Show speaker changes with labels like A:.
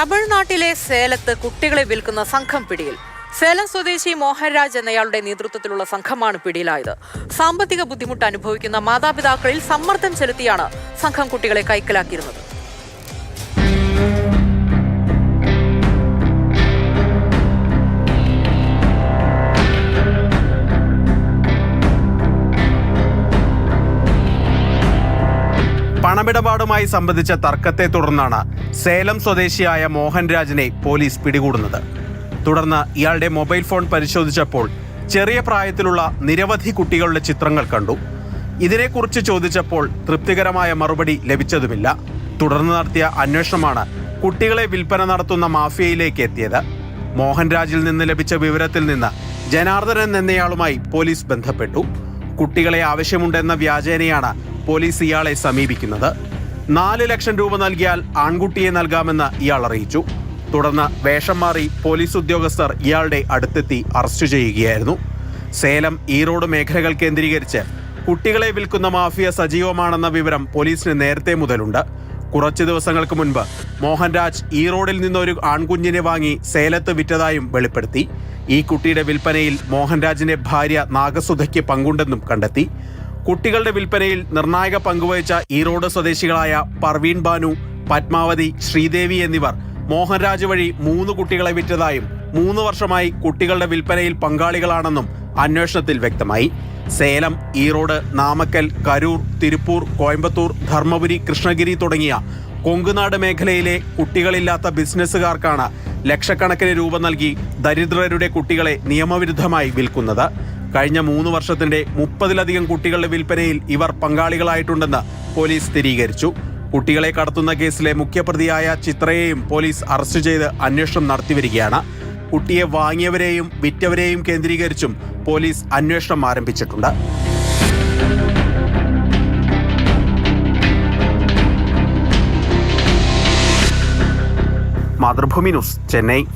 A: തമിഴ്നാട്ടിലെ സേലത്ത് കുട്ടികളെ വിൽക്കുന്ന സംഘം പിടിയിൽ. സേലം സ്വദേശി മോഹൻരാജ് എന്നയാളുടെ നേതൃത്വത്തിലുള്ള സംഘമാണ് പിടിയിലായത്. സാമ്പത്തിക ബുദ്ധിമുട്ട് അനുഭവിക്കുന്ന മാതാപിതാക്കളിൽ സമ്മർദ്ദം ചെലുത്തിയാണ് സംഘം കുട്ടികളെ കൈക്കലാക്കിയിരുന്നത്.
B: പണമിടപാടുമായി സംബന്ധിച്ച തർക്കത്തെ തുടർന്നാണ് സേലം സ്വദേശിയായ മോഹൻരാജിനെ പോലീസ് പിടികൂടുന്നത്. തുടർന്ന് ഇയാളുടെ മൊബൈൽ ഫോൺ പരിശോധിച്ചപ്പോൾ ചെറിയ പ്രായത്തിലുള്ള നിരവധി കുട്ടികളുടെ ചിത്രങ്ങൾ കണ്ടു. ഇതിനെക്കുറിച്ച് ചോദിച്ചപ്പോൾ തൃപ്തികരമായ മറുപടി ലഭിച്ചതുമില്ല. തുടർന്ന് നടത്തിയ അന്വേഷണമാണ് കുട്ടികളെ വിൽപ്പന നടത്തുന്ന മാഫിയയിലേക്ക് എത്തിയത്. മോഹൻരാജിൽ നിന്ന് ലഭിച്ച വിവരത്തിൽ നിന്ന് ജനാർദ്ദനൻ എന്നയാളുമായി പോലീസ് ബന്ധപ്പെട്ടു. കുട്ടികളെ ആവശ്യമുണ്ടെന്ന വ്യാജേനയാണ് പോലീസ് ഇയാളെ സമീപിക്കുന്നത്. നാല് ലക്ഷം രൂപ നൽകിയാൽ ആൺകുട്ടിയെ നൽകാമെന്ന് ഇയാൾ അറിയിച്ചു. തുടർന്ന് വേഷം മാറി പോലീസ് ഉദ്യോഗസ്ഥർ ഇയാളുടെ അടുത്തെത്തി അറസ്റ്റ് ചെയ്യുകയായിരുന്നു. സേലം ഈറോഡ് മേഖലകൾ കേന്ദ്രീകരിച്ച് കുട്ടികളെ വിൽക്കുന്ന മാഫിയ സജീവമാണെന്ന വിവരം പോലീസിന് നേരത്തെ മുതലുണ്ട്. കുറച്ച് ദിവസങ്ങൾക്ക് മുൻപ് മോഹൻരാജ് ഈറോഡിൽ നിന്നൊരു ആൺകുഞ്ഞിനെ വാങ്ങി സേലത്ത് വിറ്റതായും വെളിപ്പെടുത്തി. ഈ കുട്ടിയുടെ വിൽപ്പനയിൽ മോഹൻരാജിന്റെ ഭാര്യ നാഗസുധയ്ക്ക് പങ്കുണ്ടെന്നും കണ്ടെത്തി. കുട്ടികളുടെ വിൽപ്പനയിൽ നിർണായക പങ്കുവഹിച്ച ഈറോഡ് സ്വദേശികളായ പർവീൺ ബാനു പത്മാവതി ശ്രീദേവി എന്നിവർ മോഹൻരാജ് വഴി മൂന്ന് കുട്ടികളെ വിറ്റതായും മൂന്ന് വർഷമായി കുട്ടികളുടെ വിൽപ്പനയിൽ പങ്കാളികളാണെന്നും അന്വേഷണത്തിൽ വ്യക്തമായി. സേലം ഈറോഡ് നാമക്കൽ കരൂർ തിരുപ്പൂർ കോയമ്പത്തൂർ ധർമ്മപുരി കൃഷ്ണഗിരി തുടങ്ങിയ കൊങ്കുനാട് മേഖലയിലെ കുട്ടികളില്ലാത്ത ബിസിനസ്സുകാർക്കാണ് ലക്ഷക്കണക്കിന് രൂപ നൽകി ദരിദ്രരുടെ കുട്ടികളെ നിയമവിരുദ്ധമായി വിൽക്കുന്നത്. കഴിഞ്ഞ മൂന്ന് വർഷത്തിന്റെ മുപ്പതിലധികം കുട്ടികളുടെ വിൽപ്പനയിൽ ഇവർ പങ്കാളികളായിട്ടുണ്ടെന്ന് പോലീസ് സ്ഥിരീകരിച്ചു. കുട്ടികളെ കടത്തുന്ന കേസിലെ മുഖ്യപ്രതിയായ ചിത്രയെയും പോലീസ് അറസ്റ്റ് ചെയ്ത് അന്വേഷണം നടത്തിവരികയാണ്. കുട്ടിയെ വാങ്ങിയവരെയും വിറ്റവരെയും കേന്ദ്രീകരിച്ചും പോലീസ് അന്വേഷണം ആരംഭിച്ചിട്ടുണ്ട്. മാതൃഭൂമി ന്യൂസ് ചെന്നൈ.